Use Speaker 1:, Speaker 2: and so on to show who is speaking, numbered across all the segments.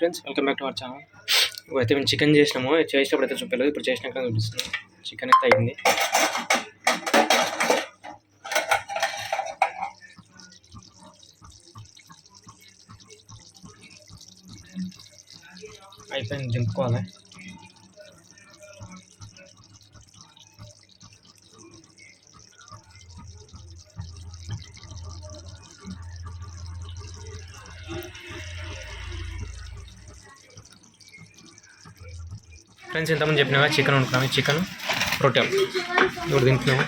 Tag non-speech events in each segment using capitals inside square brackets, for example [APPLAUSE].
Speaker 1: Friends welcome back to our channel. అయితే మేము chicken చేసినాము. చేసినప్పుడు అయితే చూపలేదు. ఇప్పుడు చేసినాక చూపిస్తున్నాం. చికెన్ అయితే అయింది. అయిపోయింది దింపుకోవాలి. ఫ్రెండ్స్ ఎంతమంది చెప్పినా చికెన్ వండుకున్నాము చికెన్ రొట్టెలు ఇప్పుడు తింటున్నాము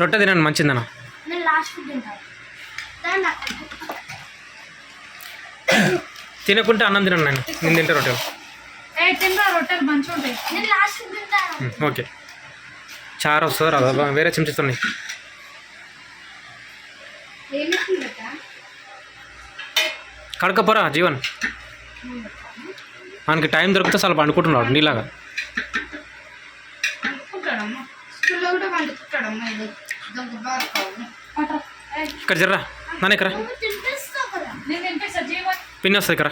Speaker 1: రొట్టె తినండి మంచిదన్న
Speaker 2: నేను లాస్ట్ తింటాను దాన్ని నాకు
Speaker 1: తినకుంటే అన్నం తినండి నేను. నేను తింటే రొట్టెలు.
Speaker 3: ఏ తిన్నా రొట్టెలు మంచిగా ఉంటాయి.
Speaker 2: నేను లాస్ట్ తింటాను
Speaker 1: ఉమ్, ఓకే. చారు వస్తుంది? రాదా? వేరే చెంచుతున్నాయి కడకపోరా జీవన్? మనకి టైం దొరికితే చాలా పండుకుంటున్నాడు నీలాగా.
Speaker 2: బాగా
Speaker 1: ఇక్కడ జర్రా నాన్న ఇక్కడ పిన్ వస్తుంది ఇక్కడ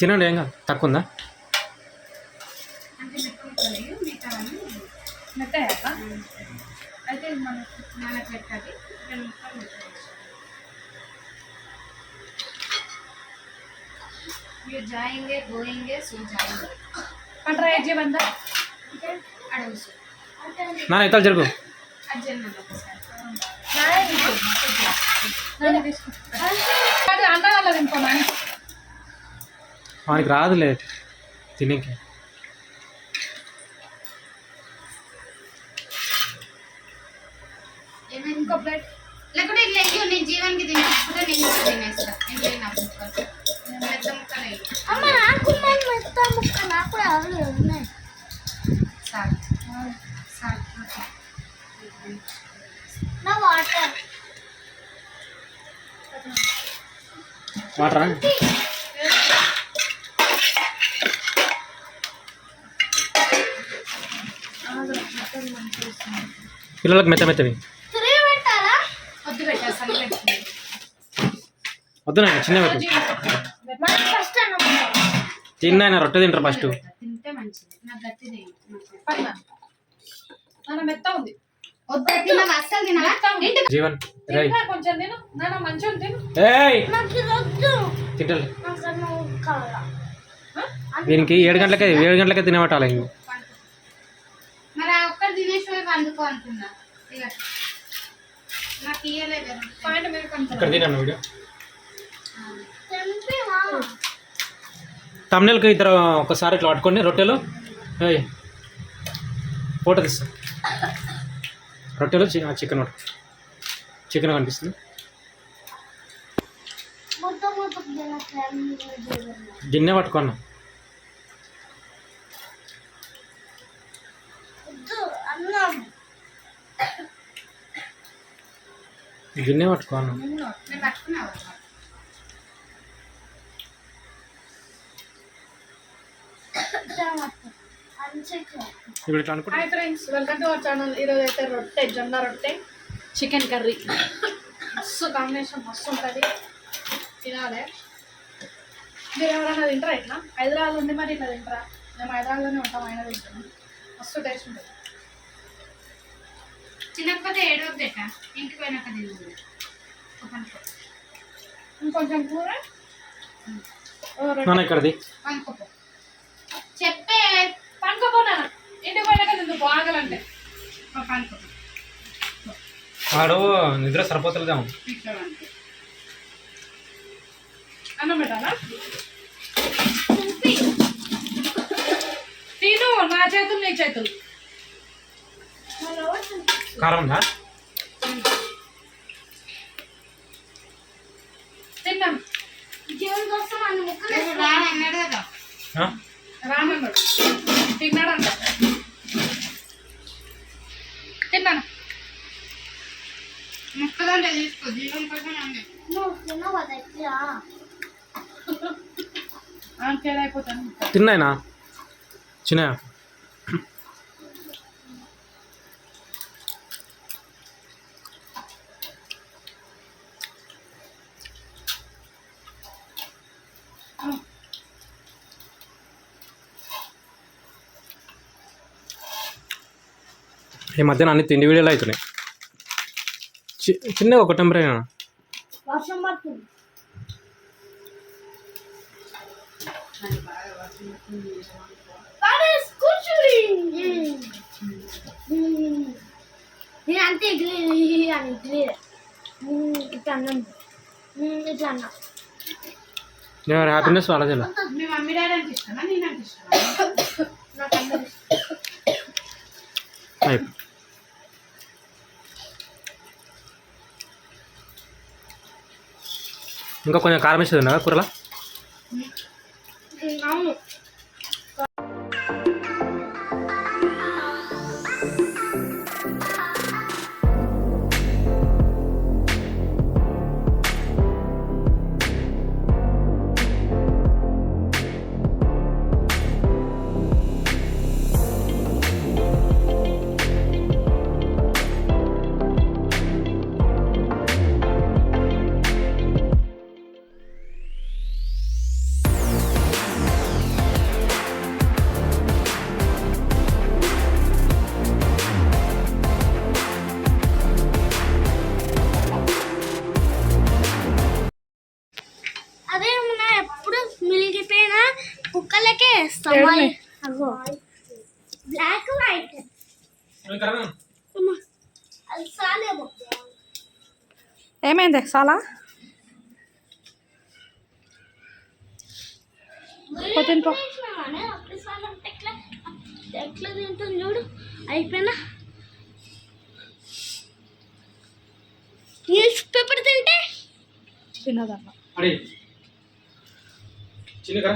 Speaker 1: తినండి ఏం కాదు తక్కువ ఉందా?
Speaker 3: అయితే మన
Speaker 2: నాన్న పెట్టాలి రెండు ముక్కలు పెట్టాలి ये जाएंगे गोएंगे सो जाएंगे
Speaker 3: అట్రా ఏ జీవన్ దా
Speaker 2: అడవి సో
Speaker 1: నాన్న ఇతలు జరుగు
Speaker 2: అర్జెంట్ ఒకసారి
Speaker 3: నన్ను తీసుకో అది అన్న వాళ్ళ తినుకో తిన్నా కొంచెం తిను నాన్న మంచిగా ఉంది తిను
Speaker 1: ఏయ్
Speaker 4: నాకు ఇది వద్దు
Speaker 1: తింటలే.
Speaker 4: నాకు నువ్వు కావాలా?
Speaker 1: దీనికి ఏడు గంటలకే ఏడు గంటలకే తినబట్టాలి ఇక
Speaker 2: నాకు ఇయ్యలేదు
Speaker 3: పాయింట్ మీరు కొంచెం
Speaker 4: మా
Speaker 1: తమ్నెల్కి ఇద్దరు ఒకసారి ఇట్లా పట్టుకోండి. రొట్టెలు. ఫోటో తీస్తా. రొట్టెలు చికెన్ చికెన్ కనిపిస్తుంది. గిన్నె పట్టుకున్నా
Speaker 4: వద్దు అన్నం
Speaker 1: గిన్నె
Speaker 4: అంచెక్కు
Speaker 1: ఇప్పుడు ఇట్లా అనుకుంటా
Speaker 3: hi friends welcome to our channel ఈరోజు అయితే రొట్టె జొన్న రొట్టె చికెన్ కర్రీ మస్తు కాంబినేషన్ మస్తు ఉంటుంది. తినాలి. మీరు ఎవరైనా తింటారా ఇట్లా? హైదరాబాద్ ఉంది మరి ఇట్లా తింటారా? మేము హైదరాబాద్లోనే ఉంటాం అయినా తింటాము మస్తు టేస్ట్ ఉంటుంది.
Speaker 2: చిన్నకపోతే ఏడో పెట్ట ఇంటికి పోయినాక తిన్నాను
Speaker 3: ఇంకొంచెం కూర?
Speaker 1: నాన్న
Speaker 2: చెప్పే
Speaker 3: పనుకోపోనా ఇంటికి పోయినాక తిందు బాగాలంటే.
Speaker 2: పనుకో.
Speaker 1: వాడు నిద్ర
Speaker 2: పనుకో.
Speaker 3: అన్నం పెట్టాలా? తిను నా చేతులు నీ చేతులు
Speaker 1: కారం ఉందా
Speaker 3: తిన్నాం
Speaker 4: దేవుని కోసం అన్ని ముక్కలు
Speaker 2: రేపు రాను అన్నాడు కదా
Speaker 1: ఆ?
Speaker 3: రామన్నాడు. తిన్నాడంట. తిన్నాను.
Speaker 2: ముక్కదంటే తీసుకో జీవం కోసం
Speaker 3: అయిపోతాను
Speaker 1: తిన్నాయనా? చిన్న ఈ మధ్యన అన్ని తిండి వీడియోలు అవుతున్నాయి చిన్నగా ఒక టెంపరీ
Speaker 4: వర్షం పడుతుంది. నేను అంతే ఇడ్లీ అని ఇడ్లీ. ఇట్లా ఇట్లా అన్నా.
Speaker 1: హ్యాపీనెస్
Speaker 2: మమ్మీ డాడీ అంటే ఇష్టమా? నేను అంటే ఇష్టమా? [COUGHS]
Speaker 3: నాకు అందరు
Speaker 1: ఇంకా కొంచెం కారం వేసేది ఉన్నదా
Speaker 4: అగో బ్లాక్ వైట్
Speaker 3: ఏమైంది? చాలా? పోతుంది పో.
Speaker 4: ఎట్లా? తింటుంది చూడు. అయిపోయినా? న్యూస్ పేపర్ తింటే?
Speaker 3: తినదన్న
Speaker 1: అడి చిన్న కరా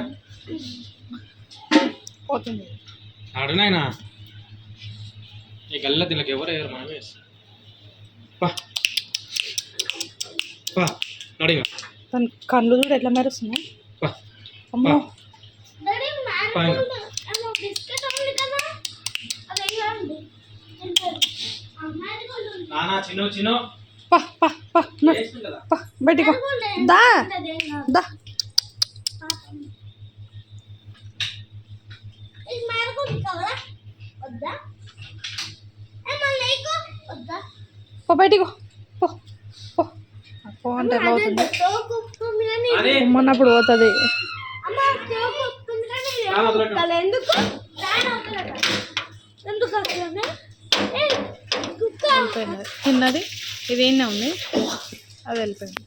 Speaker 3: పోతుంది.
Speaker 1: ఆడనాయనా ఈ గల్ల దీనికి ఎవరు అయ్యారు? మనమే నడిగా
Speaker 3: దాని కళ్ళు చూడు ఎట్లా మెరుస్తున్నాయి అమ్మో.
Speaker 1: నానా చిన్న చిన్న
Speaker 3: పా పా పా బయటికి. దా. పో బయటికి పో. అంటే ఎలా అవుతుంది
Speaker 4: తోకు ఉప్పుంది కానీ
Speaker 1: అరే.
Speaker 3: మొన్నప్పుడు పోతుంది. వెళ్ళిపోయింది తిన్నది. ఇది ఏం ఉంది. అది వెళ్ళిపోయింది.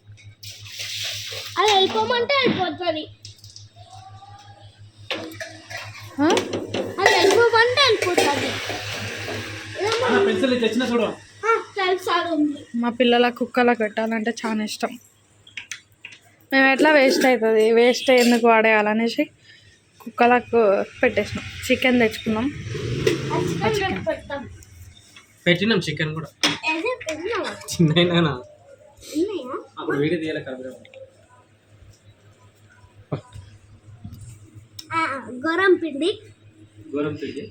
Speaker 4: అది వెళ్ళిపోమంటే వెళ్ళిపోతుంది వెళ్ళిపోతుంది.
Speaker 1: పెన్సిల్ తెచ్చిన చూడు.
Speaker 3: మా పిల్లల కుక్కలకు పెట్టాలంటే చాలా ఇష్టం. మేము ఎట్లా వేస్ట్ అవుతుంది? వేస్ట్ ఎందుకు వాడేయాలనేసి కుక్కలకు పెట్టేసినాం. చికెన్ తెచ్చుకున్నాం.
Speaker 1: పెట్టినాం చికెన్ కూడా. చిన్న
Speaker 4: ఉన్నాయా
Speaker 1: అప్పుడు
Speaker 4: పిండి.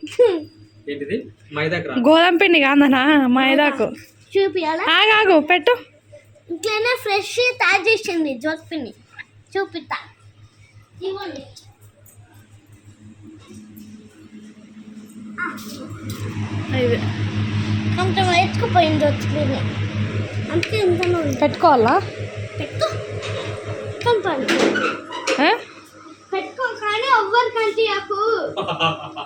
Speaker 1: ఏంటిది?
Speaker 3: గోధుమ పిండి కాదనా మైదాకు
Speaker 4: చూపియాలా?
Speaker 3: ఆగాగు పెట్టు.
Speaker 4: ఇట్లనే ఫ్రెష్ తయారు చేసింది పిండి. చూపిస్తా. ఇవ్వండి. కొంచెం ఎత్తుకుపోయింది పిండి. అంతే ఇంత ఉంది
Speaker 3: పెట్టుకోవాలా?
Speaker 4: పెట్టు. కంపండి.
Speaker 3: ఆ?
Speaker 4: పెట్టుకో కానీ ఎవ్వరు కంటి నాకు [LAUGHS]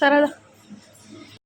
Speaker 3: సరేదా